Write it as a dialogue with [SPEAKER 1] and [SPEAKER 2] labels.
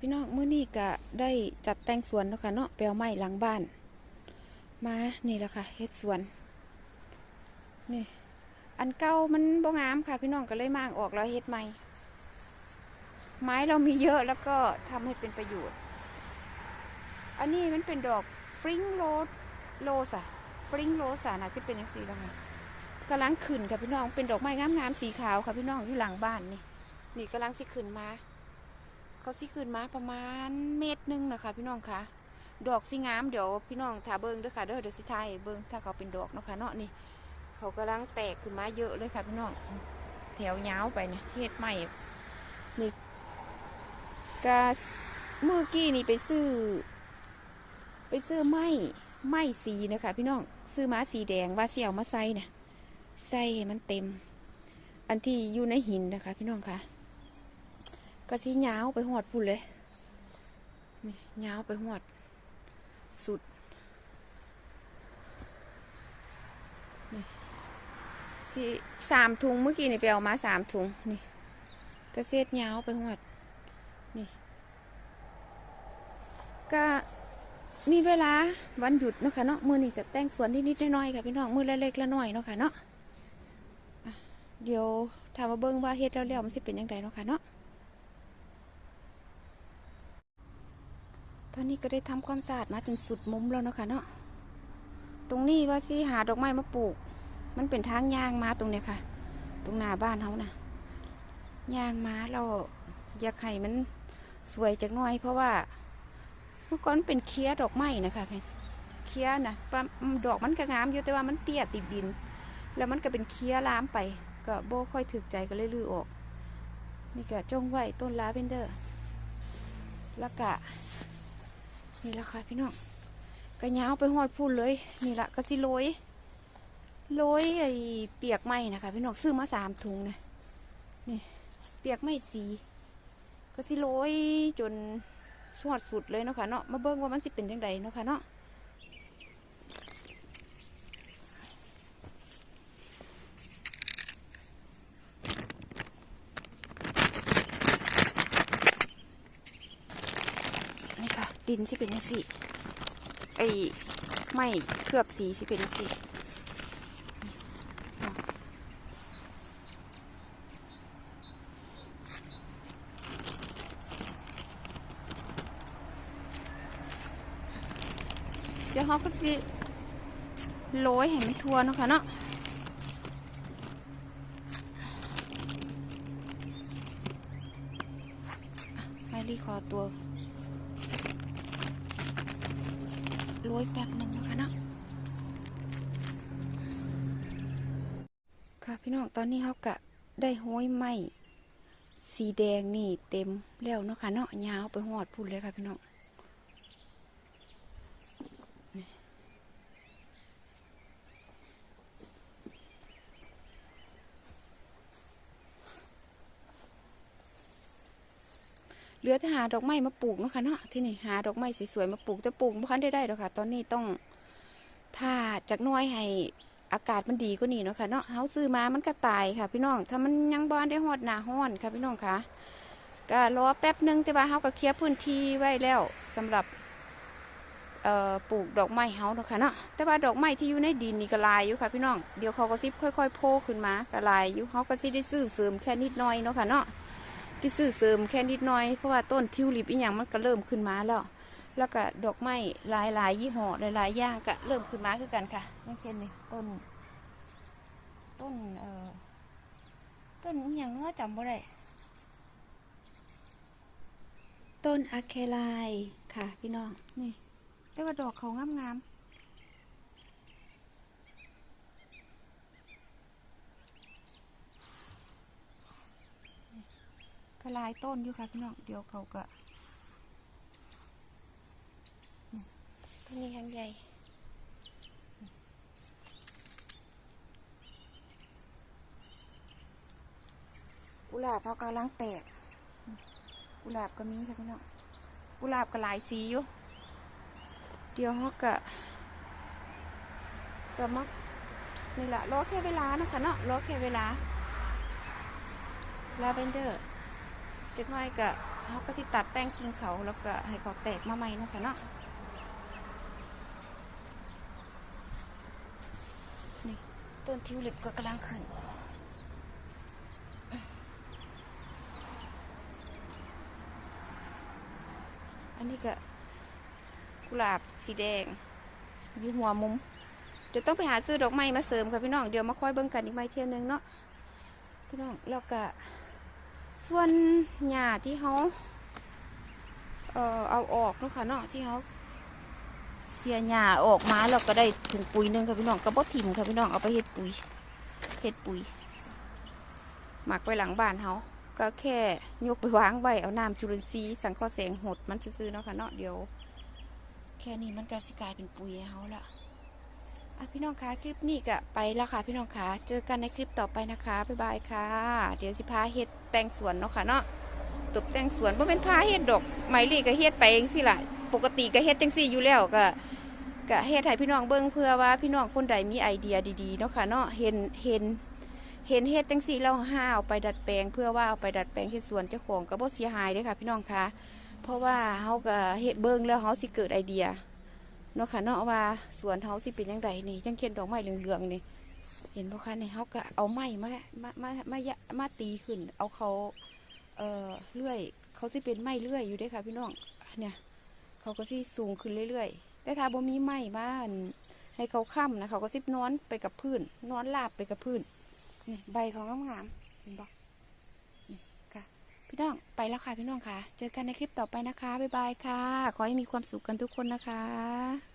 [SPEAKER 1] พี่น้องมื้อนี้ก็ได้จัดแต่งสวนแล้วค่ะเนาะแปลวไม้หลังบ้าน มานี่แหละค่ะเฮ็ดสวน นี่ อันเก่ามันบ่งามค่ะ พี่น้องก็เลยมางออกแล้วเฮ็ดใหม่ ไม้เรามีเยอะแล้วก็ทำให้เป็นประโยชน์ อันนี้มันเป็นดอกฟริงโรสโรสอะฟริงโรสอะน่าจะเป็นอย่างสีแล้วค่ะกำลังขึ้นค่ะพี่น้องเป็นดอกไม้งามๆสีขาวค่ะพี่น้องอยู่หลังบ้านนี่ นี่กำลังสิขึ้นมา เขาสิขึ้นมาประมาณเมตรหนึ่งนะคะ พี่น้องคะดอกสิงามเดี๋ยวพี่น้องถ้าเบิ้งด้วยค่ะเด้อเดี๋ยวสิทายเบิ้งถ้าเขาเป็นดอกเนาะค่ะเนาะนี่ เขากำลังแตกขึ้นมาเยอะเลยค่ะพี่น้องแถวยาวไปเนี่ยที่เฮ็ดใหม่นี่กาเมื่อกี้นี่ไปซื้อ ไปซื้อไม้ไม้สีนะคะ พี่น้องซื้อม้าสีแดงว่าเสี่ยวมาใส่เนี่ยใส่มันเต็ม อันที่อยู่ในหินนะคะ พี่น้องคะ ก็สียาวไปหอดพุ่นเลย นี่ยาวไปหอด สุด นี่สิสามถุงเมื่อกี้นี่ไปเอามาสามถุง นี่ก็เสียดยาวไปหอด นี่ ก็มีเวลาวันหยุดเนาะค่ะเนาะมือนี่ก็แต่งสวนนิดๆน้อยๆค่ะพี่น้องมือละเล็กละน้อยเนาะค่ะเนาะอะเดี๋ยวถามมาเบิ้งว่าเฮ็ดแล้วๆมันสิเป็นยังไงเนาะค่ะเนาะ ตอนนี้ก็ได้ทำความสะอาดมาจนสุดมุมแล้วเนาะค่ะเนาะ ตรงนี้ว่าสิหาดอกไม้มาปลูก มันเป็นทางยางมาตรงเนี้ยค่ะ ตรงหน้าบ้านเขานะยางมาเราอยากให้มันสวยจักหน่อย เพราะว่าเมื่อก่อนเป็นเคี้ยดอกไม้นะคะเพื่อนเคี้ยนะดอกมันก็งามอยู่แต่ว่ามันเตี้ยติดดิน แล้วมันก็เป็นเคี้ยล้ามไป ก็โบค่อยถึกใจก็เลยลือออก นี่ก็จงไว้ต้นลาเวนเดอร์แล้วก็ นี่ละค่ะพี่น้องกระยาวไปหอดพูนเลย นี่ละก็สิโรยโรยไอ้เปียกไม้นะคะพี่น้องซื้อมาสามถุงนะนี่ เปียกไม้สีก็สิโรยจนสวดสุดเลยเนาะค่ะเนาะมาเบิ้งว่ามันสิเป็นยังไงเนาะค่ะเนาะนี่ค่ะ ดินสิเป็นจังซี่ไอ้ไม่เคลือบสีสิเป็นจังซี่เดี๋ยวเขาก็สิโรยให้มันทั่วนะคะเนาะอ่รีคอตัว โรยแป๊บหนึ่งนะคะเนาะค่ะพี่น้องตอนนี้เขากะได้ห้อยไหมสีแดงนี่เต็มแล้วเนาะค่ะเนาะยาวไปหอดพูดเลยค่ะพี่น้อง เหลือแต่หาดอกไม้มาปลูกนะคะเนาะที่นี่หาดอกไม้สวยๆมาปลูกแต่ปลูกบ่คันได้ได้ดอกค่ะ ตอนนี้ต้องถ้าจากน้อยให้อากาศมันดีกว่านี้เนาะค่ะเนาะเฮาซื้อมามันก็ตายค่ะ พี่น้อง ถ้ามันยังบ่ได้ฮอดหน้าฮ้อนค่ะพี่น้องค่ะก็รอแป๊บหนึงแต่ว่าเฮาก็เคลียร์พื้นที่ไว้แล้วสำหรับเอ่อปลูกดอกไม้เฮาเนาะค่ะเนาะแต่ว่าดอกไม้ที่อยู่ในดินนี่ก็ลายอยู่ค่ะพี่น้องเดี๋ยวเขาก็สิค่อยๆโผล่ขึ้นมาก็ลายอยู่เฮาก็สิได้ซื้อเสริมแค่นิดหน่อยเนาะค่ะเนาะ ที่ซื้อเสริมแค่นิดหน่อย เพราะว่าต้นทิวลิปอีหยังมันก็เริ่มขึ้นมาแล้ว แล้วก็ดอกไม้หลายหลายยี่ห้อหลายๆอย่างก็เริ่มขึ้นมาคือกันค่ะอย่างเช่นนี่ต้น ต้นเอ่อต้นอีหยังเนาะจำบ่ได้ต้นอะเคไลค่ะ พี่น้องนี่แต่ว่าดอกเขางามๆ ก็หลายต้นอยู่ค่ะพี่น้องเดี๋ยวเขาก็นี่ต้นนี้ยังใหญ่กุหลาบเขากำลังแตกกุหลาบก็มีค่ะพี่น้องกุหลาบก็หลายสีอยู่เดี๋ยวเขาก็ก็มักนี่แหละรอแค่เวลานะคะเนาะรอแค่เวลาลาเวนเดอร์ จักหน่อยก็เขาก็สิตัดแต่งกิ่งเขาแล้วก็ให้เขาแตกมาใหม่นะคะเนาะนี่ต้นทิวลิปก็กำลังขึ้นอันนี้ก็กุหลาบสีแดงอยู่หัวมุมเดี๋ยวต้องไปหาซื้อดอกไม้มาเสริมค่ะพี่น้องเดี๋ยวมาค่อยเบิ่งกันอีกไม้เที่ยหนึงเนาะพี่น้องแล้วก็ ส่วนหญ้าที่เขาเอ่อเอาออกนะค่ะเนาะที่เขาเสียหญ้าออกมาเราก็ได้ถุงปุ๋ยหนึงค่ะพี่น้องกระบอกถิ่มค่ะพี่น้องเอาไปเฮ็ดปุ๋ยเฮ็ดปุ๋ยหมักไว้หลังบ้านเขาก็แค่ยกไปวางไว้เอาน้ำจุลินทรีย์สังเคราะห์แสงหดมันซื่อๆเนาะค่ะเนาะเดี๋ยว แค่นี้มันก็สิกลายเป็นปุ๋ยให้เขาละอะพี่น้องคะคลิปนี้ก็ไปแล้วค่ะพี่น้องคะเจอกันในคลิปต่อไปนะคะบ๊ายบายค่ะ เดี๋ยวสิพาเฮ็ด แต่งสวนเนาะค่ะเนาะตบแต่งสวนบ่เป็นพาเฮ็ดดอกไหมลี่ก็เฮ็ดไปเองสิล่ะปกติก็เฮ็ดจังซี่อยู่แล้วก็ก็เฮ็ดให้พี่น้องเบิ่งเพื่อว่าพี่น้องคนใดมีไอเดียดีๆเนาะค่ะเนาะเห็นเห็นเห็นเฮ็ดจังซี่แล้วห้าเอาไปดัดแปลง เพื่อว่าเอาไปดัดแปลงเฮ็ดสวนเจ้าของก็บ่เสียหายเด้ค่ะ พี่น้องคะเพราะว่าเฮาก็เฮ็ดเบิ่งแล้วเฮาสิเกิดไอเดียเนาะค่ะเนาะว่าสวนเฮาสิเป็นยังไงนี่ยังเขียนดอกไม้เหลืองๆนี่ เห็นบ่อคะนี่เฮาก็เอาไม้มามามามามาตีขึ้น เอาเขาเอ่อเลื่อย เขาสิเป็นไม้เลื่อยอยู่ด้อค่ะ พี่น้องเนี่ยเขาก็สิสูงขึ้นเรื่อยๆ แต่ถ้าบ่มีไม้มานให้เขาค้ำนะเขาก็สิบนอนไปกับพื้นนอนราบไปกับพื้นนี่ใบของงามๆเห็นบ่นี่ค่ะพี่น้องไปแล้วค่ะพี่น้องค่ะ เจอกันในคลิปต่อไปนะคะบ๊ายบายค่ะ ขอให้มีความสุขกันทุกคนนะคะ